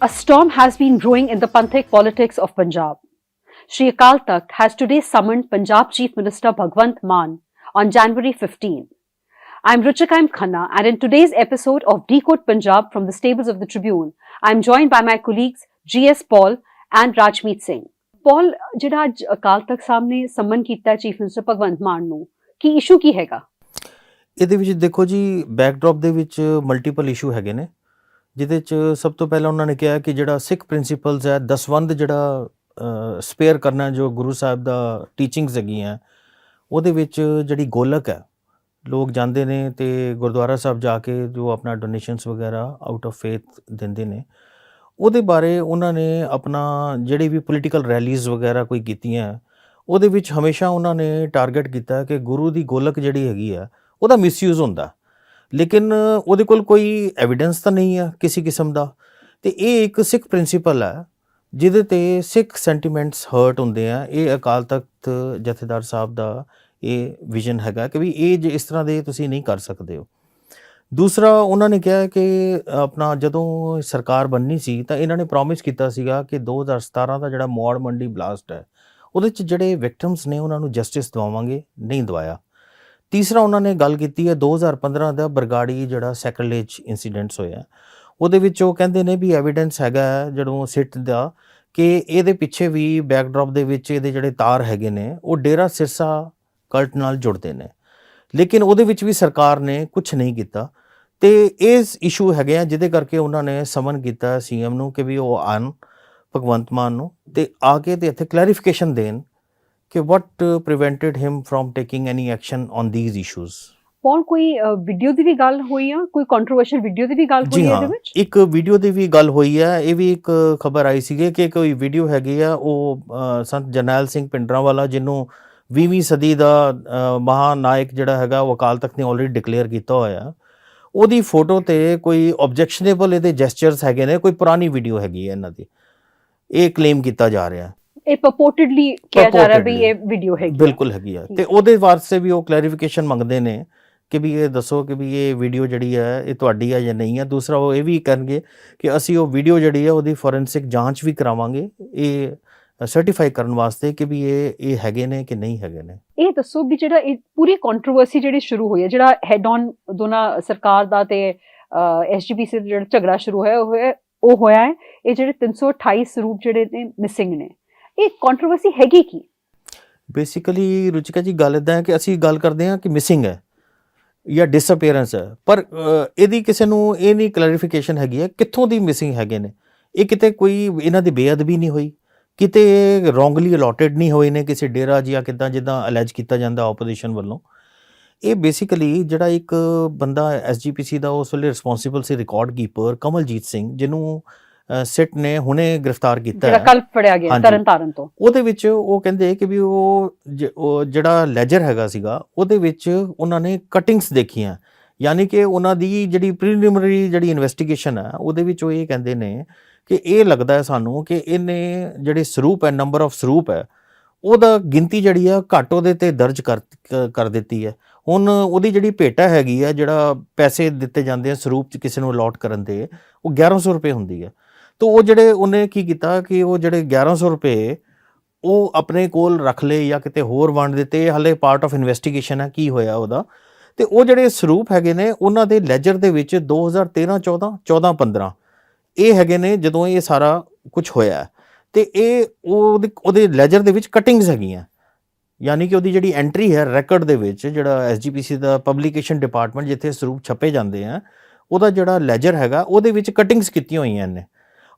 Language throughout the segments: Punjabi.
A storm has been brewing in the Panthik politics of Punjab. Shri Akal Takht has today summoned Punjab Chief Minister Bhagwant Mann on January 15. I'm Ruchika M. Khanna and in today's episode of Decode Punjab from the stables of the Tribune, I'm joined by my colleagues G.S. Paul and Rajmeet Singh. Paul, ਜਿਹੜਾ ਅੱਜ ਅਕਾਲ ਤਖਤ ਸਾਹਿਬ ਨੇ ਸੰਮਨ ਕੀਤਾ ਚੀਫ ਮਿਨਿਸਟਰ ਭਗਵੰਤ ਮਾਨ ਨੂੰ ਕੀ ਇਸ਼ੂ ਕੀ ਹੈਗਾ ਇਹਦੇ ਵਿੱਚ ਦੇਖੋ ਜੀ ਬੈਕਡ੍ਰੌਪ ਦੇ ਵਿੱਚ ਮਲਟੀਪਲ ਇਸ਼ੂ ਹੈਗੇ ਨੇ ਜਿਹਦੇ ਚ ਸਭ ਤੋਂ ਪਹਿਲਾਂ ਉਹਨਾਂ ਨੇ ਕਿਹਾ ਕਿ ਜਿਹੜਾ ਸਿੱਖ ਪ੍ਰਿੰਸੀਪਲਸ ਹੈ ਦਸਵੰਦ ਜਿਹੜਾ ਸਪੇਅਰ ਕਰਨਾ ਜੋ ਗੁਰੂ ਸਾਹਿਬ ਦਾ ਟੀਚਿੰਗਸ ਹੈਗੀਆਂ, ਉਹਦੇ ਵਿੱਚ ਜਿਹੜੀ ਗੋਲਕ ਹੈ, ਲੋਕ ਜਾਂਦੇ ਨੇ ਤੇ ਗੁਰਦੁਆਰਾ ਸਾਹਿਬ ਜਾ ਕੇ ਜੋ ਆਪਣਾ ਡੋਨੇਸ਼ਨਸ ਵਗੈਰਾ ਆਊਟ ਆਫ ਫੇਥ ਦਿੰਦੇ ਨੇ। ਉਹਦੇ ਬਾਰੇ ਉਹਨਾਂ ਨੇ ਆਪਣਾ ਜਿਹੜੀ ਵੀ ਪੋਲੀਟੀਕਲ ਰੈਲੀਜ਼ ਵਗੈਰਾ ਕੋਈ ਕੀਤੀਆਂ, ਉਹਦੇ ਵਿੱਚ ਹਮੇਸ਼ਾ ਉਹਨਾਂ ਨੇ ਟਾਰਗੇਟ ਕੀਤਾ ਕਿ ਗੁਰੂ ਦੀ ਗੋਲਕ ਜਿਹੜੀ ਹੈਗੀ ਆ, ਉਹਦਾ ਮਿਸਯੂਜ਼ ਹੁੰਦਾ। ਲੇਕਿਨ ਉਹਦੇ ਕੋਲ ਕੋਈ ਐਵੀਡੈਂਸ ਤਾਂ ਨਹੀਂ ਹੈ ਕਿਸੇ ਕਿਸਮ ਦਾ। ਤੇ ਇਹ ਇੱਕ ਸਿੱਖ ਪ੍ਰਿੰਸੀਪਲ ਹੈ ਜਿਹਦੇ ਤੇ ਸਿੱਖ ਸੈਂਟੀਮੈਂਟਸ ਹਰਟ ਹੁੰਦੇ ਆ। ਇਹ ਅਕਾਲ ਤਖਤ ਜਥੇਦਾਰ ਸਾਹਿਬ ਦਾ ਇਹ ਵਿਜ਼ਨ ਹੈਗਾ ਕਿ ਵੀ ਇਹ ਜੇ ਇਸ ਤਰ੍ਹਾਂ ਦੇ ਤੁਸੀਂ ਨਹੀਂ ਕਰ ਸਕਦੇ ਹੋ। ਦੂਸਰਾ, ਉਹਨਾਂ ਨੇ ਕਿਹਾ ਕਿ ਆਪਣਾ ਜਦੋਂ ਸਰਕਾਰ ਬਣਨੀ ਸੀ ਤਾਂ ਇਹਨਾਂ ਨੇ ਪ੍ਰੋਮਿਸ ਕੀਤਾ ਸੀਗਾ ਕਿ 2017 ਦਾ ਜਿਹੜਾ ਮੌੜ ਮੰਡੀ ਬਲਾਸਟ ਹੈ, ਉਹਦੇ ਚ ਜਿਹੜੇ ਵਿਕਟਮਸ ਨੇ ਉਹਨਾਂ ਨੂੰ ਜਸਟਿਸ ਦਿਵਾਵਾਂਗੇ, ਨਹੀਂ ਦਵਾਇਆ। ਤੀਸਰਾ ਉਹਨਾਂ ਨੇ ਗੱਲ ਕੀਤੀ ਹੈ 2015 ਦਾ ਬਰਗਾੜੀ ਜਿਹੜਾ ਸੈਕਰਲੇਜ ਇਨਸੀਡੈਂਟਸ ਹੋਇਆ ਉਹਦੇ ਵਿੱਚ ਉਹ ਕਹਿੰਦੇ ਨੇ ਵੀ ਐਵੀਡੈਂਸ ਹੈਗਾ ਹੈ, ਜਦੋਂ ਸਿੱਟ ਦਾ ਕਿ ਇਹਦੇ ਪਿੱਛੇ ਵੀ ਬੈਕਡ੍ਰੌਪ ਦੇ ਵਿੱਚ ਇਹਦੇ ਜਿਹੜੇ ਤਾਰ ਹੈਗੇ ਨੇ, ਉਹ ਡੇਰਾ ਸਿਰਸਾ ਕਲਟ ਨਾਲ ਜੁੜਦੇ ਨੇ। ਲੇਕਿਨ ਉਹਦੇ ਵਿੱਚ ਵੀ ਸਰਕਾਰ ਨੇ ਕੁਝ ਨਹੀਂ ਕੀਤਾ। ਤੇ ਇਸ ਇਸ਼ੂ ਹੈਗੇ ਆ, ਜਿਹਦੇ ਕਰਕੇ ਉਹਨਾਂ ਨੇ ਸਮਨ ਕੀਤਾ ਸੀਐਮ ਨੂੰ ਕਿ ਵੀ ਉਹ ਆਨ ਭਗਵੰਤ ਮਾਨ ਨੂੰ। ਤੇ ਆ ਕੇ ਤੇ ਇੱਥੇ ਕਲੈਰੀਫਿਕੇਸ਼ਨ ਦੇਣ ਕਿ what uh, prevented him from taking any action on these issues? ਪੌਲ ਕੋਈ ਵੀਡੀਓ ਦੀ ਵੀ ਗੱਲ ਹੋਈ ਆ ਕੋਈ ਕੰਟਰੋਵਰਸ਼ੀਅਲ ਵੀਡੀਓ ਦੀ ਵੀ ਗੱਲ ਹੋਈ ਹੈ ਇਹਦੇ ਵਿੱਚ ਇੱਕ ਵੀਡੀਓ ਦੀ ਵੀ ਗੱਲ ਹੋਈ ਹੈ ਇਹ ਵੀ ਇੱਕ ਖਬਰ ਆਈ ਸੀਗੀ ਕਿ ਕੋਈ ਵੀਡੀਓ ਹੈਗੀ ਆ ਉਹ ਸੰਤ ਜਰਨੈਲ ਸਿੰਘ ਪਿੰਡਰਾਵਾਲਾ ਜਿਹਨੂੰ 20ਵੀਂ ਸਦੀ ਦਾ ਮਹਾਨਾਇਕ ਜਿਹੜਾ ਹੈਗਾ ਉਹ ਅਕਾਲ ਤਖਤ ਨੇ ਆਲਰੇਡੀ ਡਿਕਲੇਅਰ ਕੀਤਾ ਹੋਇਆ ਉਹਦੀ ਫੋਟੋ ਤੇ ਕੋਈ ਆਬਜੈਕਸ਼ਨੇਬਲ ਇਹਦੇ ਜੈਸਚਰਸ ਹੈਗੇ ਨੇ ਕੋਈ ਪੁਰਾਣੀ ਵੀਡੀਓ ਹੈਗੀ ਹੈ ਇਹਨਾਂ ਦੀ ਇਹ ਕਲੇਮ ਕੀਤਾ ਜਾ ਰਿਹਾ ਹੈ ਇਹ ਪਰਪੋਰਟਡਲੀ ਕਿਹਾ ਜਾ ਰਿਹਾ ਵੀ. ਇਹ ਵੀਡੀਓ ਹੈਗੀ। ਬਿਲਕੁਲ ਹੈਗੀ ਆ। ਤੇ ਉਹਦੇ ਵਾਸਤੇ ਵੀ ਉਹ ਕਲੈਰੀਫਿਕੇਸ਼ਨ ਮੰਗਦੇ ਨੇ ਕਿ ਵੀ ਇਹ ਦੱਸੋ ਕਿ ਵੀ ਇਹ ਵੀਡੀਓ ਜਿਹੜੀ ਹੈ ਇਹ ਤੁਹਾਡੀ ਹੈ ਜਾਂ ਨਹੀਂ ਹੈ ਦੂਸਰਾ ਉਹ ਇਹ ਵੀ ਕਰਨਗੇ ਕਿ ਅਸੀਂ ਉਹ ਵੀਡੀਓ ਜਿਹੜੀ ਹੈ ਉਹਦੀ ਫੋਰੈਂਸਿਕ ਜਾਂਚ ਵੀ ਕਰਾਵਾਂਗੇ। ਇਹ ਸਰਟੀਫਾਈ ਕਰਨ ਵਾਸਤੇ ਕਿ ਵੀ ਇਹ ਇਹ ਹੈਗੇ ਨੇ ਕਿ ਨਹੀਂ ਹੈਗੇ ਨੇ। ਇਹ ਦੱਸੋ ਵੀ ਜਿਹੜਾ ਇਹ ਪੂਰੀ ਕੰਟਰੋਵਰਸੀ ਜਿਹੜੀ ਸ਼ੁਰੂ ਹੋਈ ਹੈ ਜਿਹੜਾ ਹੈਡ ਔਨ ਦੋਨਾਂ ਸਰਕਾਰ ਦਾ ਤੇ ਐਸਜੀਪੀਸੀ ਦਾ ਜਿਹੜਾ ਝਗੜਾ ਸ਼ੁਰੂ ਹੋਇਆ ਉਹ ਹੋਇਆ ਉਹ ਹੋਇਆ ਹੈ। ਇਹ ਜਿਹੜੇ 328 ਸਰੂਪ ਜਿਹੜੇ ਨੇ ਮਿਸਿੰਗ ਨੇ। ਇਹ ਕੰਟਰੋਵਰਸੀ ਹੈਗੀ ਕੀ? ਬੇਸਿਕਲੀ ਰੁਚਿਕਾ ਜੀ, ਗੱਲ ਇਦਾਂ ਹੈ ਕਿ ਅਸੀਂ ਗੱਲ ਕਰਦੇ ਹਾਂ ਕਿ ਮਿਸਿੰਗ ਹੈ ਜਾਂ ਡਿਸਅਪੀਅਰੈਂਸ ਹੈ। ਪਰ ਇਹਦੀ ਕਿਸੇ ਨੂੰ ਇਹ ਨਹੀਂ ਕਲੈਰੀਫਿਕੇਸ਼ਨ ਹੈਗੀ ਹੈ ਕਿੱਥੋਂ ਦੀ ਮਿਸਿੰਗ ਹੈਗੇ ਨੇ। ਇਹ ਕਿਤੇ ਕੋਈ, ਇਹਨਾਂ ਦੀ ਬੇਅਦਬੀ ਨਹੀਂ ਹੋਈ। ਕਿਤੇ ਰੋਂਗਲੀ ਅਲੋਟਡ ਨਹੀਂ ਹੋਏ ਨੇ ਕਿਸੇ ਡੇਰਾ ਜਾਂ ਕਿਦਾਂ ਜਿੱਦਾਂ ਅਲੈਜ ਕੀਤਾ ਜਾਂਦਾ ਆਪੋਜੀਸ਼ਨ ਵੱਲੋਂ। ਇਹ ਬੇਸਿਕਲੀ ਜਿਹੜਾ ਇੱਕ ਬੰਦਾ ਐਸਜੀਪੀਸੀ ਦਾ ਉਸ ਵੇਲੇ ਰਿਸਪੌਂਸਿਬਲ ਸੀ ਰਿਕਾਰਡ ਕੀਪਰ ਕਮਲਜੀਤ ਸਿੰਘ, ਜਿਹਨੂੰ ਸਿਟ ਨੇ ਹੁਣੇ ਗ੍ਰਿਫਤਾਰ ਕੀਤਾ ਜਿਹੜਾ ਹੈ। ਕੱਲ ਫੜਿਆ ਗਿਆ ਹਾਂਜੀ। ਤਰਨ ਤਾਰਨ ਤੋਂ। ਉਹਦੇ ਵਿੱਚ ਉਹ ਕਹਿੰਦੇ ਕਿ ਵੀ ਉਹ ਜਿਹੜਾ ਲੈਜਰ ਹੈਗਾ ਸੀਗਾ ਉਹਦੇ ਵਿੱਚ ਉਹਨਾਂ ਨੇ ਕਟਿੰਗਸ ਦੇਖੀਆਂ। ਯਾਨੀ ਕਿ ਉਹਨਾਂ ਦੀ ਜਿਹੜੀ ਪ੍ਰੀਲਿਮਿਨਰੀ ਜਿਹੜੀ ਇਨਵੈਸਟੀਗੇਸ਼ਨ ਹੈ ਉਹਦੇ ਵਿੱਚ ਉਹ ਇਹ ਕਹਿੰਦੇ ਨੇ ਕਿ ਇਹ ਲੱਗਦਾ ਹੈ ਸਾਨੂੰ ਕਿ ਇਹਨੇ ਜਿਹੜੇ ਸਰੂਪ ਹੈ ਨੰਬਰ ਆਫ ਸਰੂਪ ਹੈ ਉਹਦਾ ਗਿਣਤੀ ਜਿਹੜੀ ਆ ਘੱਟ ਉਹਦੇ ਤੇ ਦਰਜ ਕਰ ਦਿੱਤੀ ਹੈ। ਹੁਣ ਉਹਦੀ ਜਿਹੜੀ ਭੇਟਾ ਹੈਗੀ ਆ ਜਿਹੜਾ ਪੈਸੇ ਦਿੱਤੇ ਜਾਂਦੇ ਆ ਸਰੂਪ ਚ ਕਿਸੇ ਨੂੰ ਅਲਾਟ ਕਰਨ ਦੇ ਉਹ 1100 ਰੁਪਏ ਹੁੰਦੀ ਹੈ। ਤਾਂ ਉਹ ਜਿਹੜੇ ਉਹਨੇ ਕੀ ਕੀਤਾ ਕਿ ਉਹ ਜਿਹੜੇ 1100 ਰੁਪਏ ਉਹ ਆਪਣੇ ਕੋਲ ਰੱਖ ਲਏ ਜਾਂ ਕਿਤੇ ਹੋਰ ਵੰਡ ਦਿੱਤੇ, ਇਹ ਹਲੇ ਪਾਰਟ ਆਫ ਇਨਵੈਸਟੀਗੇਸ਼ਨ ਹੈ, ਕੀ ਹੋਇਆ ਉਹਦਾ। ਤੇ ਉਹ ਜਿਹੜੇ ਸਰੂਪ ਹੈਗੇ ਨੇ, ਉਹਨਾਂ ਦੇ ਲੈਜਰ ਦੇ ਵਿੱਚ 2013 14 14 15 ਇਹ ਹੈਗੇ ਨੇ ਜਦੋਂ ਇਹ ਸਾਰਾ ਕੁਝ ਹੋਇਆ ਹੈ। ਤੇ ਇਹ ਉਹਦੇ ਉਹਦੇ ਲੈਜਰ ਦੇ ਵਿੱਚ ਕਟਿੰਗਸ ਹੈਗੀਆਂ। ਯਾਨੀ ਕਿ ਉਹਦੀ ਜਿਹੜੀ ਐਂਟਰੀ ਹੈ ਰੈਕੋਰਡ ਦੇ ਵਿੱਚ, ਜਿਹੜਾ ਐਸਜੀਪੀਸੀ ਦਾ ਪਬਲੀਕੇਸ਼ਨ ਡਿਪਾਰਟਮੈਂਟ ਜਿੱਥੇ ਸਰੂਪ ਛਪੇ ਜਾਂਦੇ ਆ, ਉਹਦਾ ਜਿਹੜਾ ਲੈਜਰ ਹੈਗਾ, ਉਹਦੇ ਵਿੱਚ ਕਟਿੰਗਸ ਕੀਤੀਆਂ ਹੋਈਆਂ ਨੇ।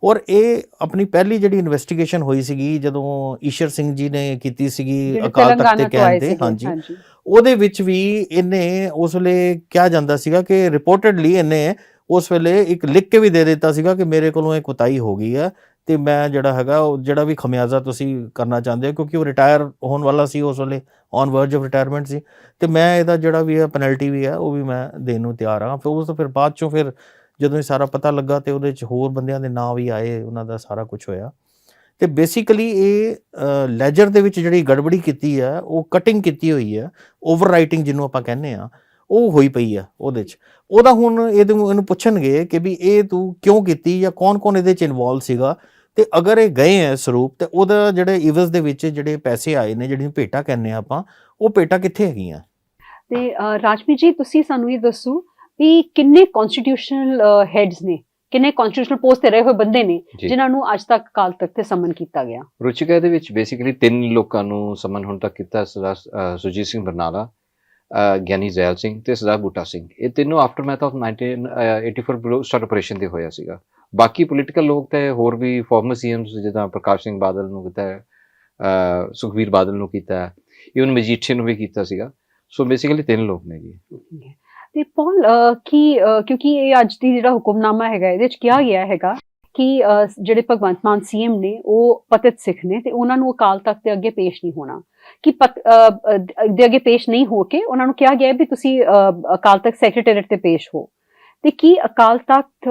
ਔਰ ਇਹ ਆਪਣੀ ਪਹਿਲੀ ਜਿਹੜੀ ਇਨਵੈਸਟੀਗੇਸ਼ਨ ਹੋਈ ਸੀਗੀ ਜਦੋਂ ਈਸ਼ਰ ਸਿੰਘ ਜੀ ਨੇ ਕੀਤੀ ਸੀਗੀ ਅਕਾਲ ਤਖਤ ਦੇ ਕਹਿਣ ਤੇ ਹਾਂਜੀ। ਉਹਦੇ ਵਿੱਚ ਵੀ ਇਹਨੇ ਉਸ ਵੇਲੇ ਕਿਹਾ ਜਾਂਦਾ ਸੀਗਾ ਕਿ ਰਿਪੋਰਟਡਲੀ ਇਹਨੇ ਉਸ ਵੇਲੇ ਇੱਕ ਲਿਖ ਕੇ ਵੀ ਦੇ ਦਿੱਤਾ ਸੀਗਾ ਕਿ ਮੇਰੇ ਕੋਲੋਂ ਇਹ ਕੁਤਾਈ ਹੋ ਗਈ ਹੈ ਤੇ ਮੈਂ ਜਿਹੜਾ ਹੈਗਾ ਉਹ ਜਿਹੜਾ ਵੀ ਖਮਿਆਜ਼ਾ ਤੁਸੀਂ ਕਰਨਾ ਚਾਹੁੰਦੇ ਹੋ ਕਿਉਂਕਿ ਉਹ ਰਿਟਾਇਰ ਹੋਣ ਵਾਲਾ ਸੀ ਉਸ ਵੇਲੇ ਔਨ ਵਰਜ ਆਫ ਰਿਟਾਇਰਮੈਂਟ ਸੀ। ਤੇ ਮੈਂ ਇਹਦਾ ਜਿਹੜਾ ਵੀ ਹੈ ਪੈਨਲਟੀ ਵੀ ਹੈ ਉਹ ਵੀ ਮੈਂ ਦੇਣ ਨੂੰ ਤਿਆਰ ਹਾਂ। ਫਿਰ ਉਸ ਤੋਂ ਫਿਰ ਬਾਅਦ ਚੋਂ ਫਿਰ ਜਦੋਂ ਇਹ ਸਾਰਾ ਪਤਾ ਲੱਗਾ ਤੇ ਉਹਦੇ ਚ ਹੋਰ ਬੰਦਿਆਂ ਦੇ ਨਾਂ ਵੀ ਆਏ ਉਹਨਾਂ ਦਾ ਸਾਰਾ ਕੁਝ ਹੋਇਆ। ਤੇ ਬੇਸਿਕਲੀ ਇਹ ਲੈਜਰ ਦੇ ਵਿੱਚ ਜਿਹੜੀ ਗੜਬੜੀ ਕੀਤੀ ਹੈ ਉਹ ਕਟਿੰਗ ਕੀਤੀ ਹੋਈ ਹੈ ਓਵਰ ਰਾਈਟਿੰਗ ਜਿਹਨੂੰ ਆਪਾਂ ਕਹਿੰਦੇ ਆ ਉਹ ਹੋਈ ਪਈ ਆ ਉਹਦੇ 'ਚ। ਉਹਦਾ ਹੁਣ ਇਹਦੇ ਇਹਨੂੰ ਪੁੱਛਣਗੇ ਕਿ ਵੀ ਇਹ ਤੂੰ ਕਿਉਂ ਕੀਤੀ ਜਾਂ ਕੌਣ-ਕੌਣ ਇਹਦੇ 'ਚ ਇਨਵੋਲਵ ਸੀਗਾ? ਤੇ ਅਗਰ ਇਹ ਗਏ ਹੈ ਸਰੂਪ ਤੇ ਉਹਦਾ ਜਿਹੜੇ ਇਵਜ਼ ਦੇ ਵਿੱਚ ਜਿਹੜੇ ਪੈਸੇ ਆਏ ਨੇ ਜਿਹੜੀਆਂ ਭੇਟਾ ਕਹਿੰਦੇ ਆ ਆਪਾਂ ਉਹ ਭੇਟਾ ਕਿੱਥੇ ਹੈਗੀਆਂ? ਤੇ ਅ, ਜੀ ਤੁਸੀਂ ਸਾਨੂੰ ਇਹ ਦੱਸੋ ਵੀ ਕਿੰਨੇ ਕਨਸਟੀਟਿਊਸ਼ਨਲ ਹੈਡਸ ਨੇ ਕਿੰਨੇ ਕਨਸਟੀਟਿਊਸ਼ਨਲ ਪੋਸਟ ਤੇ ਰਹੇ ਹੋਏ ਬੰਦੇ ਨੇ ਜਿਨ੍ਹਾਂ ਨੂੰ ਅੱਜ ਤੱਕ ਕਾਲ ਤੱਕ ਤੇ ਸਮਨ ਕੀਤਾ ਗਿਆ। ਰੁਚਿਕਾ ਦੇ ਵਿੱਚ ਬੇਸਿਕਲੀ ਤਿੰਨ ਲੋਕਾਂ ਨੂੰ ਸਮਨ ਹੁਣ ਤੱਕ ਕੀਤਾ ਸੁਰਜੀਤ ਸਿੰਘ ਬਰਨਾਲਾ ਗਿਆਨੀ ਜ਼ੈਲ ਸਿੰਘ ਤੇ ਸਰਦਾਰ ਬੂਟਾ ਸਿੰਘ। ਇਹ ਤਿੰਨੋਂ aftermath of 1984 Blue Star operation ਤੇ ਹੋਇਆ ਸੀਗਾ। ਬਾਕੀ ਪੋਲੀਟੀਕਲ ਲੋਕ ਤੇ ਹੋਰ ਵੀ ਫਾਰਮਰ ਸੀਐਮਸ ਜਿੱਦਾਂ ਪ੍ਰਕਾਸ਼ ਸਿੰਘ ਬਾਦਲ ਨੂੰ ਕੀਤਾ ਹੈ ਅਹ, ਸੁਖਬੀਰ ਬਾਦਲ ਨੂੰ ਕੀਤਾ ਹੈ ਇਵਨ ਮਜੀਠੀਆ ਨੂੰ ਵੀ ਕੀਤਾ ਸੀਗਾ। ਸੋ ਬੇਸਿਕਲੀ ਤਿੰਨ ਲੋਕ ਨੇ ਜੀ। ਤੇ ਪੌਲ ਕੀ ਕਿਉਂਕਿ ਇਹ ਅੱਜ ਦੀ ਜਿਹੜਾ ਹੁਕਮਨਾਮਾ ਹੈਗਾ, ਇਹਦੇ ਵਿੱਚ ਕਿਹਾ ਗਿਆ ਹੈਗਾ ਕਿ ਜਿਹੜੇ ਭਗਵੰਤ ਮਾਨ ਸੀਐਮ ਨੇ, ਉਹ ਪਤਿਤ ਸਿੱਖ ਨੇ ਤੇ ਉਹਨਾਂ ਨੂੰ ਅਕਾਲ ਤਖਤ ਦੇ ਅੱਗੇ ਪੇਸ਼ ਨਹੀਂ ਹੋਣਾ। ਕਿ ਪਤ- ਦੇ ਅੱਗੇ ਪੇਸ਼ ਨਹੀਂ ਹੋ ਕੇ ਉਹਨਾਂ ਨੂੰ ਕਿਹਾ ਗਿਆ ਵੀ ਤੁਸੀਂ ਅਕਾਲ ਤਖਤ ਸੈਕਟਰੀਏਟ ਤੇ ਪੇਸ਼ ਹੋ। ਤੇ ਕੀ ਅਕਾਲ ਤਖਤ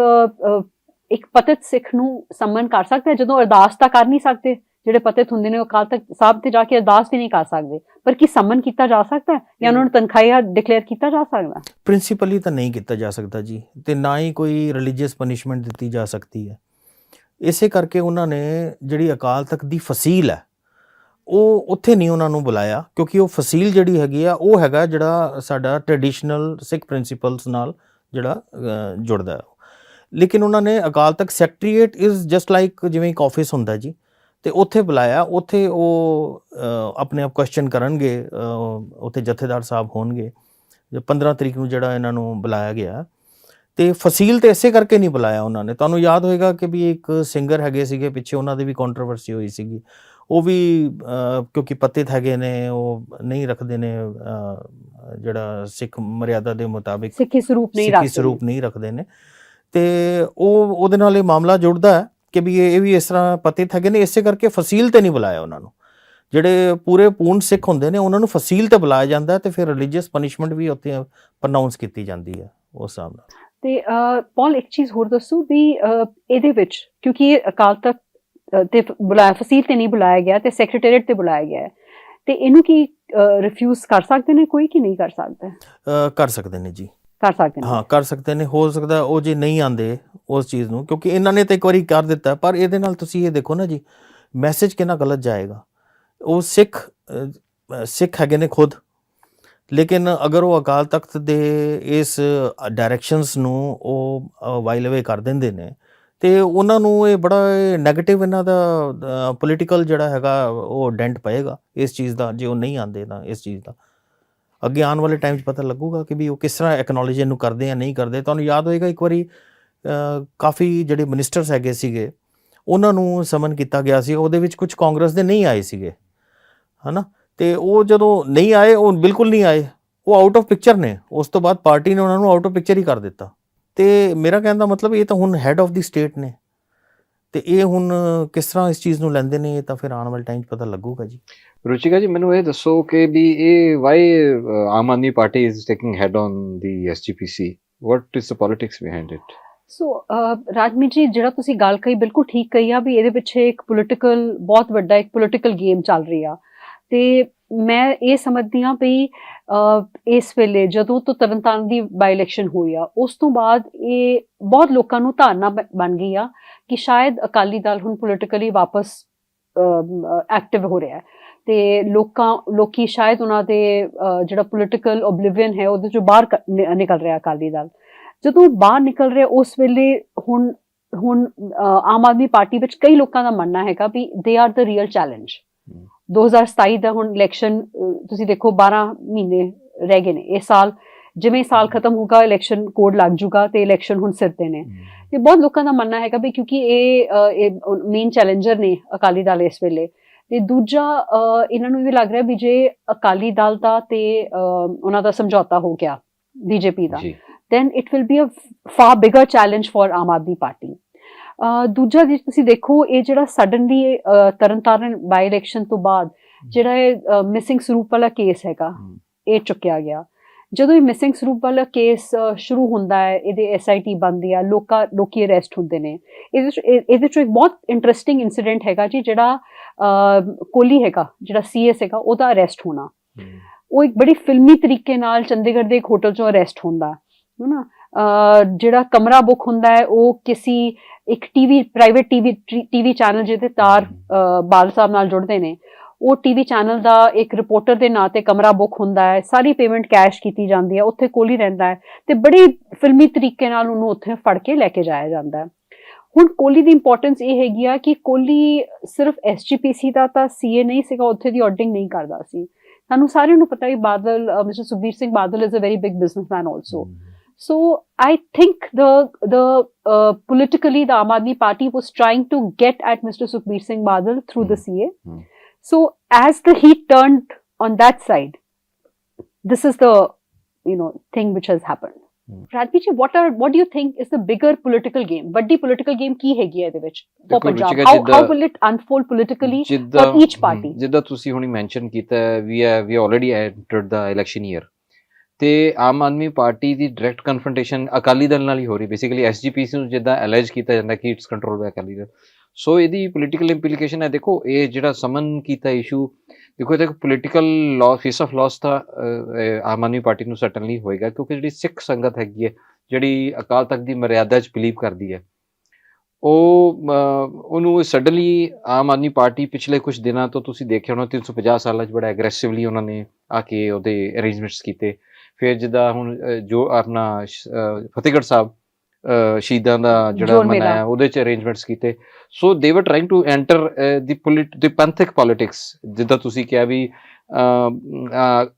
ਇੱਕ ਪਤਿਤ ਸਿੱਖ ਨੂੰ ਸੰਮਨ ਕਰ ਸਕਦਾ ਜਦੋਂ ਅਰਦਾਸ ਤਾਂ ਕਰ ਨਹੀਂ ਸਕਦੇ? ਜਿਹੜੇ ਪਤਿਤ ਹੁੰਦੇ ਨੇ ਉਹ ਅਕਾਲ ਤਖਤ ਸਾਹਿਬ ਤੇ ਜਾ ਕੇ ਅਰਦਾਸ ਵੀ ਨਹੀਂ ਕਰ ਸਕਦੇ। ਪਰ ਕੀ ਸੰਮਨ ਕੀਤਾ ਜਾ ਸਕਦਾ ਹੈ? ਜਾਂ ਉਹਨਾਂ ਨੂੰ ਤਨਖਾਹਿਆ ਡਿਕਲੇਅਰ ਕੀਤਾ ਜਾ ਸਕਦਾ ਹੈ? ਪ੍ਰਿੰਸੀਪਲੀ ਤਾਂ ਨਹੀਂ ਕੀਤਾ ਜਾ ਸਕਦਾ ਜੀ। ਤੇ ਨਾ ਹੀ ਕੋਈ ਰਿਲੀਜੀਅਸ ਪਨਿਸ਼ਮੈਂਟ ਦਿੱਤੀ ਜਾ ਸਕਦੀ ਹੈ। ਇਸੇ ਕਰਕੇ ਉਹਨਾਂ ਨੇ ਜਿਹੜੀ ਅਕਾਲ ਤਖਤ ਦੀ ਫਸੀਲ ਹੈ ਉਹ ਉੱਥੇ ਨਹੀਂ ਉਹਨਾਂ ਨੂੰ ਬੁਲਾਇਆ ਕਿਉਂਕਿ ਉਹ ਫਸੀਲ ਜਿਹੜੀ ਹੈਗੀ ਆ ਉਹ ਹੈਗਾ ਜਿਹੜਾ ਸਾਡਾ ਟ੍ਰੈਡੀਸ਼ਨਲ ਸਿੱਖ ਪ੍ਰਿੰਸੀਪਲਸ ਨਾਲ ਜਿਹੜਾ ਜੁੜਦਾ ਹੈ ਲੇਕਿਨ ਉਹਨਾਂ ਨੇ Akal Takht secretariat is just like ਜਿਵੇਂ ਇੱਕ ਆਫਿਸ ਹੁੰਦਾ ਜੀ। ਤੇ ਉੱਥੇ ਬੁਲਾਇਆ ਉੱਥੇ ਉਹ ਆਪਣੇ ਆਪ ਕੁਐਸਚਨ ਕਰਨਗੇ ਉੱਥੇ ਜਥੇਦਾਰ ਸਾਹਿਬ ਹੋਣਗੇ। ਜੇ 15 ਤਰੀਕ ਨੂੰ ਜਿਹੜਾ ਇਹਨਾਂ ਨੂੰ ਬੁਲਾਇਆ ਗਿਆ ਤੇ ਫਸੀਲ ਤੇ ਇਸੇ ਕਰਕੇ ਨਹੀਂ ਬੁਲਾਇਆ ਉਹਨਾਂ ਨੇ। ਤੁਹਾਨੂੰ ਯਾਦ ਹੋਏਗਾ ਕਿ ਵੀ ਇੱਕ ਸਿੰਗਰ ਹੈਗੇ ਸੀਗੇ ਪਿੱਛੇ ਉਹਨਾਂ ਦੀ ਵੀ ਕੰਟਰੋਵਰਸੀ ਹੋਈ ਸੀਗੀ। ਉਹ ਵੀ ਕਿਉਂਕਿ ਪਤਿਤ ਹੈਗੇ ਨੇ ਉਹ ਨਹੀਂ ਰੱਖਦੇ ਨੇ ਜਿਹੜਾ ਸਿੱਖ ਮਰਿਆਦਾ ਦੇ ਮੁਤਾਬਿਕ ਸਿੱਖੀ ਸਰੂਪ ਨਹੀਂ ਸਿੱਖੀ ਸਰੂਪ ਨਹੀਂ ਰੱਖਦੇ ਨੇ। ਤੇ ਉਹ ਉਹਦੇ ਨਾਲ ਇਹ ਮਾਮਲਾ ਜੁੜਦਾ ਹੈ। ਕਿ ਵੀ ਇਹ ਵੀ ਇਸ ਤਰ੍ਹਾਂ ਪਤਿਤ ਹੈਗੇ ਨੇ ਇਸੇ ਕਰਕੇ ਫਸੀਲ ਤੇ ਨਹੀਂ ਬੁਲਾਇਆ ਉਹਨਾਂ ਨੂੰ। ਜਿਹੜੇ ਪੂਰੇ ਪੂਰਨ ਸਿੱਖ ਹੁੰਦੇ ਨੇ ਉਹਨਾਂ ਨੂੰ ਫਸੀਲ ਤੇ ਬੁਲਾਇਆ ਜਾਂਦਾ ਤੇ ਫਿਰ ਰਿਲੀਜੀਅਸ ਪਨਿਸ਼ਮੈਂਟ ਵੀ ਉੱਥੇ ਪ੍ਰੋਨਾਂਸ ਕੀਤੀ ਜਾਂਦੀ ਹੈ ਉਸ ਹਿਸਾਬ ਨਾਲ। ਤੇ ਪੌਲ ਇੱਕ ਚੀਜ਼ ਹੋਰ ਦੱਸੋ ਵੀ ਇਹਦੇ ਵਿੱਚ ਕਿਉਂਕਿ ਇਹ ਅਕਾਲ ਤਖਤ ਤੇ ਬੁਲਾਇਆ ਫਸੀਲ ਤੇ ਨਹੀਂ ਬੁਲਾਇਆ ਗਿਆ ਤੇ ਸੈਕਟਰੀਏਟ ਤੇ ਬੁਲਾਇਆ ਗਿਆ। ਤੇ ਇਹਨੂੰ ਕੀ ਰਿਫਿਊਜ਼ ਕਰ ਸਕਦੇ ਨੇ ਕੋਈ ਕਿ ਨਹੀਂ ਕਰ ਸਕਦਾ? ਕਰ ਸਕਦੇ ਨੇ ਜੀ। ਕਰ ਸਕਦੇ ਨੇ। ਹਾਂ, ਕਰ ਸਕਦੇ ਨੇ। ਹੋ ਸਕਦਾ ਉਹ ਜੇ ਨਹੀਂ ਆਂਦੇ ਉਸ ਚੀਜ਼ ਨੂੰ, ਕਿਉਂਕਿ ਇਹਨਾਂ ਨੇ ਤਾਂ ਇੱਕ ਵਾਰੀ ਕਰ ਦਿੱਤਾ ਪਰ ਇਹਦੇ ਨਾਲ ਤੁਸੀਂ ਇਹ ਦੇਖੋ ਨਾ ਜੀ ਮੈਸੇਜ ਕਿੰਨਾ ਗਲਤ ਜਾਏਗਾ। ਉਹ ਸਿੱਖ ਸਿੱਖ ਹੈਗੇ ਨੇ ਖੁਦ। ਲੇਕਿਨ ਅਗਰ ਉਹ ਅਕਾਲ ਤਖਤ ਦੇ ਇਸ ਡਾਇਰੈਕਸ਼ਨਸ ਨੂੰ ਉਹ ਵਾਈਲ ਅਵੇ ਕਰ ਦਿੰਦੇ ਨੇ, ਤੇ ਉਹਨਾਂ ਨੂੰ ਇਹ ਬੜਾ 네ਗੇਟਿਵ ਇਹਨਾਂ ਦਾ ਪੋਲੀਟੀਕਲ ਜਿਹੜਾ ਹੈਗਾ, ਉਹ ਡੈਂਟ ਪਏਗਾ ਇਸ ਚੀਜ਼ ਦਾ। ਜੇ ਉਹ ਨਹੀਂ ਆਂਦੇ ਤਾਂ ਇਸ ਚੀਜ਼ ਦਾ। ਅੱਗੇ ਆਉਣ ਵਾਲੇ ਟਾਈਮ 'ਚ ਪਤਾ ਲੱਗੂਗਾ ਕਿ ਵੀ ਉਹ ਕਿਸ ਤਰ੍ਹਾਂ ਐਕਨੋਲੋਜੀ ਇਹਨੂੰ ਕਰਦੇ ਆ, ਨਹੀਂ ਕਰਦੇ। ਤੁਹਾਨੂੰ ਯਾਦ ਹੋਏਗਾ ਇੱਕ ਵਾਰੀ ਕਾਫੀ ਜਿਹੜੇ ਮਿਨਿਸਟਰਸ ਹੈਗੇ ਸੀਗੇ, ਉਹਨਾਂ ਨੂੰ ਸਮਨ ਕੀਤਾ ਗਿਆ ਸੀ। ਉਹਦੇ ਵਿੱਚ ਕੁਝ ਕਾਂਗਰਸ ਦੇ ਨਹੀਂ ਆਏ ਸੀਗੇ, ਹਨਾ? ਤੇ ਉਹ ਜਦੋਂ ਨਹੀਂ ਆਏ, ਉਹ ਬਿਲਕੁਲ ਨਹੀਂ ਆਏ, ਉਹ ਆਊਟ ਆਫ ਪਿਕਚਰ ਨੇ। ਉਸ ਤੋਂ ਬਾਅਦ ਪਾਰਟੀ ਨੇ ਉਹਨਾਂ ਨੂੰ ਆਊਟ ਆਫ ਪਿਕਚਰ ਹੀ ਕਰ ਦਿੱਤਾ। ਤੇ ਮੇਰਾ ਕਹਿਣ ਦਾ ਮਤਲਬ ਇਹ ਤਾਂ ਹੁਣ ਹੈੱਡ ਆਫ ਦੀ ਸਟੇਟ ਨੇ। ਤੇ ਇਹ ਹੁਣ ਕਿਸ ਤਰ੍ਹਾਂ ਇਸ ਚੀਜ਼ ਨੂੰ ਲੈਂਦੇ ਨੇ ਇਹ ਤਾਂ ਫਿਰ ਆਉਣ ਵਾਲੇ ਟਾਈਮ 'ਚ ਪਤਾ ਲੱਗੂਗਾ ਜੀ। ਰੁਚਿਕਾ ਜੀ ਮੈਨੂੰ ਇਹ ਦੱਸੋ ਕਿ ਵੀ ਇਹ why Aam Aadmi Party is taking head on the SGPC what is the politics behind it so Rajmeet ji ਜਿਹੜਾ ਤੁਸੀਂ ਗੱਲ ਕਹੀ ਬਿਲਕੁਲ ਠੀਕ ਕਹੀ ਆ ਵੀ ਇਹਦੇ ਪਿੱਛੇ ਇੱਕ ਪੋਲਿਟੀਕਲ ਬਹੁਤ ਵੱਡਾ ਇੱਕ ਪੋਲਿਟੀਕਲ ਗੇਮ ਚੱਲ ਰਹੀ ਆ। ਤੇ ਮੈਂ ਇਹ ਸਮਝਦੀ ਹਾਂ ਵੀ ਇਸ ਵੇਲੇ ਜਦੋਂ ਤੋਂ ਤਰਨਤਾਰਨ ਦੀ ਬਾਈ ਇਲੈਕਸ਼ਨ ਹੋਈ ਆ ਉਸ ਤੋਂ ਬਾਅਦ ਇਹ ਬਹੁਤ ਲੋਕਾਂ ਨੂੰ ਧਾਰਨਾ ਬ- ਬਣ ਗਈ ਆ ਕਿ ਸ਼ਾਇਦ ਅਕਾਲੀ ਦਲ ਹੁਣ ਪੋਲਿਟੀਕਲੀ ਵਾਪਸ ਐਕਟਿਵ ਹੋ ਰਿਹਾ ਹੈ। ਤੇ ਲੋਕਾਂ ਲੋਕੀ ਸ਼ਾਇਦ ਉਹਨਾਂ ਦੇ ਜਿਹੜਾ ਪੋਲਿਟੀਕਲ ਓਬਲਿਵੀਅਨ ਹੈ ਉਹਦੇ ਚੋਂ ਬਾਹਰ ਨਿਕਲ ਰਿਹਾ ਅਕਾਲੀ ਦਲ। ਜਦੋਂ ਬਾਹਰ ਨਿਕਲ ਰਿਹਾ ਉਸ ਵੇਲੇ ਹੁਣ ਹੁਣ ਆਮ ਆਦਮੀ ਪਾਰਟੀ ਵਿੱਚ ਕਈ ਲੋਕਾਂ ਦਾ ਮੰਨਣਾ ਹੈਗਾ ਵੀ they are the real challenge hmm. 2027 ਦਾ ਹੁਣ ਇਲੈਕਸ਼ਨ ਤੁਸੀਂ ਦੇਖੋ 12 ਮਹੀਨੇ ਰਹਿ ਗਏ ਨੇ ਇਸ ਸਾਲ ਜਿਵੇਂ ਸਾਲ ਖਤਮ ਹੋਗਾ ਇਲੈਕਸ਼ਨ ਕੋਡ ਲੱਗ ਜੂਗਾ ਤੇ ਇਲੈਕਸ਼ਨ ਹੁਣ ਸਿਰ ਤੇ ਨੇ। ਤੇ ਬਹੁਤ ਲੋਕਾਂ ਦਾ ਮੰਨਣਾ ਹੈਗਾ ਵੀ ਕਿਉਂਕਿ ਇਹ ਮੇਨ ਚੈਲੰਜਰ ਨੇ ਅਕਾਲੀ ਦਲ ਇਸ ਵੇਲੇ। ਤੇ ਦੂਜਾ ਇਹਨਾਂ ਨੂੰ ਵੀ ਲੱਗ ਰਿਹਾ ਵੀ ਜੇ ਅਕਾਲੀ ਦਲ ਦਾ ਤੇ ਉਹਨਾਂ ਦਾ ਸਮਝੌਤਾ ਹੋ ਗਿਆ ਬੀਜੇਪੀ ਦਾ ਜੀ। then it will be a far bigger challenge for Aam Aadmi Party. ਦੂਜਾ ਜੇ ਤੁਸੀਂ ਦੇਖੋ ਇਹ ਜਿਹੜਾ ਸਡਨਲੀ ਤਰਨਤਾਰਨ ਬਾਈ ਇਲੈਕਸ਼ਨ ਤੋਂ ਬਾਅਦ ਜਿਹੜਾ ਇਹ ਮਿਸਿੰਗ ਸਰੂਪ ਵਾਲਾ ਕੇਸ ਹੈਗਾ। ਇਹ ਚੁੱਕਿਆ ਗਿਆ। ਜਦੋਂ ਇਹ ਮਿਸਿੰਗ ਸਰੂਪ ਵਾਲਾ ਕੇਸ ਸ਼ੁਰੂ ਹੁੰਦਾ ਹੈ ਇਹਦੇ ਐਸਆਈਟੀ ਬਣਦੀ ਆ ਲੋਕਾਂ ਲੋਕੀ ਅਰੈਸਟ ਹੁੰਦੇ ਨੇ। ਇਹਦੇ ਇਹਦੇ ਚ ਇੱਕ ਬਹੁਤ ਇੰਟਰਸਟਿੰਗ ਇਨਸੀਡੈਂਟ ਹੈਗਾ ਜੀ ਜਿਹੜਾ ਕੋਹਲੀ ਹੈਗਾ ਜਿਹੜਾ ਸੀਐਸ ਹੈਗਾ ਉਹਦਾ ਅਰੈਸਟ ਹੋਣਾ। ਉਹ ਇੱਕ ਬੜੀ ਫਿਲਮੀ ਤਰੀਕੇ ਨਾਲ ਚੰਡੀਗੜ੍ਹ ਦੇ ਇੱਕ ਹੋਟਲ ਚੋਂ ਅਰੈਸਟ ਹੁੰਦਾ। ਹੈ ਨਾ ਜਿਹੜਾ ਕਮਰਾ ਬੁੱਕ ਹੁੰਦਾ ਹੈ ਉਹ ਕਿਸੇ ਇੱਕ TV private TV TV channel ਜਿਹਦੇ ਤਾਰ ਬਾਲ ਸਾਹਿਬ ਨਾਲ ਜੁੜਦੇ ਨੇ। ਉਹ ਟੀਵੀ ਚੈਨਲ ਦਾ ਇੱਕ ਰਿਪੋਰਟਰ ਦੇ ਨਾਂ ਤੇ ਕਮਰਾ ਬੁੱਕ ਹੁੰਦਾ ਹੈ ਸਾਰੀ ਪੇਮੈਂਟ ਕੈਸ਼ ਕੀਤੀ ਜਾਂਦੀ ਹੈ ਉੱਥੇ ਕੋਲ ਹੀ ਰਹਿੰਦਾ ਹੈ ਤੇ ਬੜੀ ਫਿਲਮੀ ਤਰੀਕੇ ਨਾਲ ਉਹਨੂੰ ਉੱਥੇ ਫੜ ਕੇ ਲੈ ਕੇ ਜਾਇਆ ਜਾਂਦਾ ਹੈ ਹੁਣ ਕੋਹਲੀ ਦੀ ਇੰਪੋਰਟੈਂਸ ਇਹ ਹੈਗੀ ਆ ਕਿ ਕੋਹਲੀ ਸਿਰਫ ਐਸਜੀਪੀਸੀ ਦਾ ਤਾਂ ਸੀਏ ਨਹੀਂ ਸੀਗਾ ਉੱਥੇ ਦੀ ਆਡਿਟਿੰਗ ਨਹੀਂ ਕਰਦਾ ਸੀ ਸਾਨੂੰ ਸਾਰਿਆਂ ਨੂੰ ਪਤਾ ਹੈ Badal Mister Sukhbir Singh Badal is a very big businessman also So I think the the uh, politically the Aam Aadmi Party was trying to get at Mr. Sukhbir Singh Badal through the CA. Hmm. So as the heat turned on that side, this is the you know thing which has happened. Hmm. Radvi ji, what are what do you think is the bigger political game? ਵੱਡੀ political game ਕੀ ਹੈਗੀ ਹੈ ਇਹਦੇ ਵਿੱਚ for ਦੇਖੋ, Punjab? ਰੁਚਿਕਾ How ਜਿੱਦਾਂ- how will it unfold politically? ਜਿੱਦਾਂ for each party. ਹਮ, ਜਿੱਦਾਂ ਤੁਸੀਂ ਹੁਣੀ ਮੈਂਸ਼ਨ ਕੀਤਾ ਵੀ ਹੈ ਵੀ ਆਲਰੇਡੀ ਐਂਟਰਡ ਦਾ ਇਲੈਕਸ਼ਨ ਈਅਰ ਤੇ ਆਮ ਆਦਮੀ ਪਾਰਟੀ ਦੀ ਡਾਇਰੈਕਟ ਕਨਫਰੰਟੇਸ਼ਨ ਅਕਾਲੀ ਦਲ ਨਾਲ ਹੀ ਹੋ ਰਹੀ ਬੇਸਿਕਲੀ ਐਸਜੀਪੀਸੀ ਨੂੰ ਜਿੱਦਾਂ ਅਲੈਜ ਕੀਤਾ ਜਾਂਦਾ ਕਿ it's control by Akali Dal. So ਇਹਦੀ ਪੋਲੀਟੀਕਲ ਇੰਪਲੀਕੇਸ਼ਨ ਹੈ, ਦੇਖੋ, ਇਹ ਜਿਹੜਾ ਸਮਨ ਕੀਤਾ ਇਸ਼ੂ ਦੇਖੋ, ਇਹ political loss fees of loss ਤਾਂ ਆਮ ਆਦਮੀ ਪਾਰਟੀ ਨੂੰ ਸਰਟਨਲੀ ਹੋਏਗਾ, ਕਿਉਂਕਿ ਜਿਹੜੀ ਸਿੱਖ ਸੰਗਤ ਹੈਗੀ ਹੈ, ਜਿਹੜੀ ਅਕਾਲ ਤਖਤ ਦੀ ਮਰਿਆਦਾ 'ਚ ਬਿਲੀਵ ਕਰਦੀ ਹੈ, ਉਹ ਉਹਨੂੰ ਸਡਨਲੀ ਆਮ ਆਦਮੀ ਪਾਰਟੀ ਪਿਛਲੇ ਕੁਝ ਦਿਨਾਂ ਤੋਂ ਤੁਸੀਂ ਦੇਖਿਆ ਹੋਣਾ 350 ਸਾਲਾਂ 'ਚ ਬੜਾ ਐਗਰੈਸਿਵਲੀ ਉਹਨਾਂ ਨੇ ਆ ਕੇ ਉਹਦੇ ਅਰੇਂਜਮੈਂਟਸ ਕੀਤੇ। ਫਿਰ ਜਿੱਦਾਂ ਹੁਣ ਅਹ, ਜੋ ਆਪਣਾ ਸ਼- ਅਹ, ਫਤਿਹਗੜ੍ਹ ਸਾਹਿਬ ਅਹ, ਸ਼ਹੀਦਾਂ ਦਾ ਜਿਹੜਾ ਜੋੜ ਮੇਲਾ। ਮਨਾਇਆ ਉਹਦੇ 'ਚ ਅਰੇਂਜਮੈਂਟਸ ਕੀਤੇ so they were trying to enter the ਪੋਲਿਟ the ਪੰਥਕ ਪੋਲਿਟਿਕਸ ਜਿੱਦਾਂ ਤੁਸੀਂ ਕਿਹਾ ਵੀ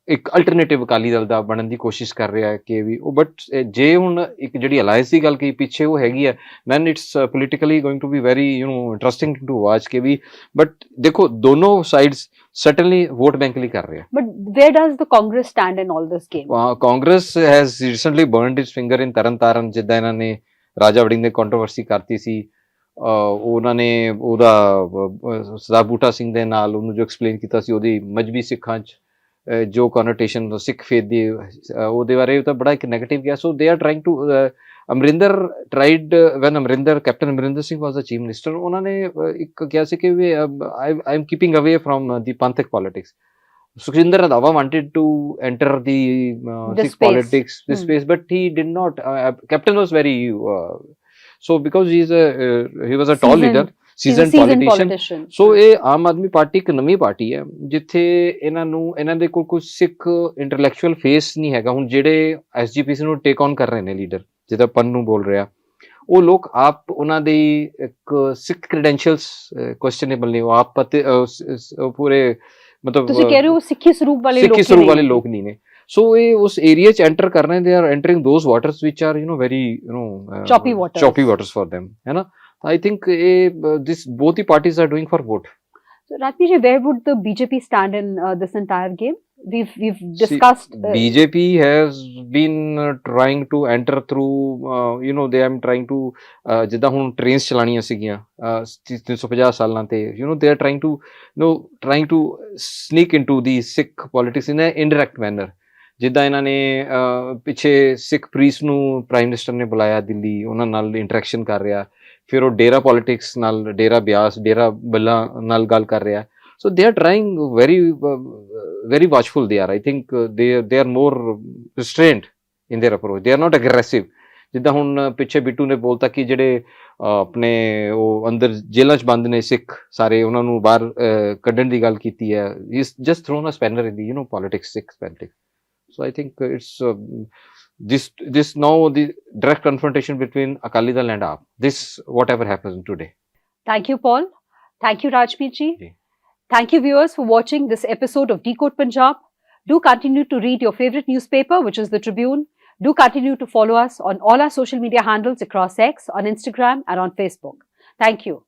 ਇੱਕ ਅਲਟਰਨੇਟਿਵ ਅਕਾਲੀ ਦਲ ਦਾ ਬਣਨ ਦੀ ਕੋਸ਼ਿਸ਼ ਕਰ ਰਿਹਾ ਹੈ ਕਿ ਵੀ ਉਹ ਬਟ ਜੇ ਹੁਣ ਇੱਕ ਜਿਹੜੀ ਅਲਾਈਅੰਸ ਦੀ ਗੱਲ ਕੀ ਪਿੱਛੇ ਉਹ ਹੈਗੀ ਹੈ it's uh, politically going to be very you know interesting to watch ਕਿ ਵੀ but ਦੇਖੋ ਦੋਨੋਂ sides certainly vote bank ਲਈ ਕਰ ਰਹੇ But where does the Congress stand in all this game? Congress has recently burned its finger in Tarn Taran ਜਿੱਦਾਂ ਇਹਨਾਂ ਨੇ ਰਾਜਾ ਵੜਿੰਗ ਨੇ ਕੰਟਰੋਵਰਸੀ ਕਰਤੀ ਸੀ ਉਹਨਾਂ ਨੇ ਉਹਦਾ ਸਰਦਾਰ ਬੂਟਾ ਸਿੰਘ ਦੇ ਨਾਲ ਉਹਨੂੰ ਜੋ ਐਕਸਪਲੇਨ ਕੀਤਾ ਸੀ ਉਹਦੀ ਮਜਬੀ ਸਿੱਖਾਂ ਚ ਜੋ ਕਨੋਟੇਸ਼ਨ ਸਿੱਖ ਫੇਥ ਦੀ ਉਹਦੇ ਬਾਰੇ ਤਾਂ ਬੜਾ ਇੱਕ 네ਗੇਟਿਵ ਗਿਆ so they are trying to Amarinder tried when Amarinder Captain Amarinder Singh was the chief minister ਉਹਨਾਂ ਨੇ ਇੱਕ ਕਿਹਾ ਸੀ ਕਿ ਵੀ I am keeping away from the Panthic politics Sukhjinder Randhawa wanted to enter the uh, The politics, this Hmm. space, but he did not. Uh, Captain was very uh, so because he's a uh, he was a tall leader, seasoned, politician. So ਇਹ ਆਮ ਆਦਮੀ ਪਾਰਟੀ ਇੱਕ ਨਵੀਂ ਪਾਰਟੀ ਹੈ ਜਿੱਥੇ ਇਹਨਾਂ ਨੂੰ ਇਹਨਾਂ ਦੇ ਕੋਲ ਕੋਈ ਸਿੱਖ ਇੰਟੈਲੈਕਚੁਅਲ ਫੇਸ ਨਹੀਂ ਹੈਗਾ। ਹੁਣ ਜਿਹੜੇ ਐਸਜੀਪੀਸੀ ਨੂੰ ਟੇਕ ਔਨ ਕਰ ਰਹੇ ਨੇ ਲੀਡਰ ਜਿੱਦਾਂ ਪੰਨੂ ਬੋਲ ਰਿਹਾ। ਉਹ ਲੋਕ ਆਪ ਉਹਨਾਂ ਦੀ ਇੱਕ ਸਿੱਖ ਕ੍ਰੈਡੈਂਸ਼ੀਅਲਸ ਕੁਐਸਚਨੇਬਲ ਨਹੀਂ ਉਹ ਆਪ ਪਤੇ ਪੂਰੇ ਮਤਲਬ ਤੁਸੀਂ ਕਹਿ ਰਹੇ ਹੋ ਸਿੱਖੀ ਸਰੂਪ ਵਾਲੇ ਲੋਕ ਸਿੱਖੀ ਸਰੂਪ ਵਾਲੇ ਲੋਕ ਨਹੀਂ ਨੇ। So ਇਹ ਉਸ ਏਰੀਆ ਚ ਐਂਟਰ ਕਰ ਰਹੇ they are entering those waters which are you know very you know choppy waters choppy waters for them ਹੈ ਨਾ ਆਈ ਥਿੰਕ ਇਹ this both he parties are doing for vote So Ratniji, where would the BJP stand in uh, this entire game? We've we've discussed. See, uh, BJP has been uh, trying to enter through, uh, you know, they are trying to, ਜਿੱਦਾਂ ਹੁਣ ਟ੍ਰੇਨਸ ਚਲਾਣੀਆਂ ਸੀਗੀਆਂ 350 ਸਾਲਾਂ ਤੇ, you know, they are trying to, you know, trying to sneak into the Sikh politics in an indirect manner. ਜਿੱਦਾਂ ਇਹਨਾਂ ਨੇ ਪਿੱਛੇ ਸਿੱਖ ਪ੍ਰੀਸ ਨੂੰ ਪ੍ਰਾਈਮ ਮਿਨਿਸਟਰ ਨੇ ਬੁਲਾਇਆ ਦਿੱਲੀ ਉਹਨਾਂ ਨਾਲ ਇੰਟਰੈਕਸ਼ਨ ਕਰ ਰਿਹਾ ਫਿਰ ਉਹ ਡੇਰਾ ਪੋਲਿਟਿਕਸ ਨਾਲ ਡੇਰਾ ਬਿਆਸ ਡੇਰਾ ਬੱਲਾ ਨਾਲ ਗੱਲ ਕਰ ਰਿਹਾ। So they are trying very uh, very watchful they are. I think uh, they they are more restrained in their approach. They are not aggressive. ਜਿੱਦਾਂ ਹੁਣ ਪਿੱਛੇ ਬਿੱਟੂ ਨੇ ਬੋਲਤਾ ਕਿ ਜਿਹੜੇ ਆਪਣੇ ਉਹ ਅੰਦਰ ਜੇਲ੍ਹਾਂ 'ਚ ਬੰਦ ਨੇ ਸਿੱਖ ਸਾਰੇ ਉਹਨਾਂ ਨੂੰ ਬਾਹਰ ਕੱਢਣ ਦੀ ਗੱਲ ਕੀਤੀ ਹੈ। Is just thrown a spanner in the you know politics Sikh politics So I think it's uh, this this now the direct confrontation between Akali Dal and Aap. This whatever happens today. Thank you, Paul. Thank you, Rajmeet yeah. Thank you, viewers, for watching this episode of Decode Punjab. Do continue to read your favorite newspaper, which is the Tribune. Do continue to follow us on all our social media handles across X, on Instagram, and on Facebook. Thank you.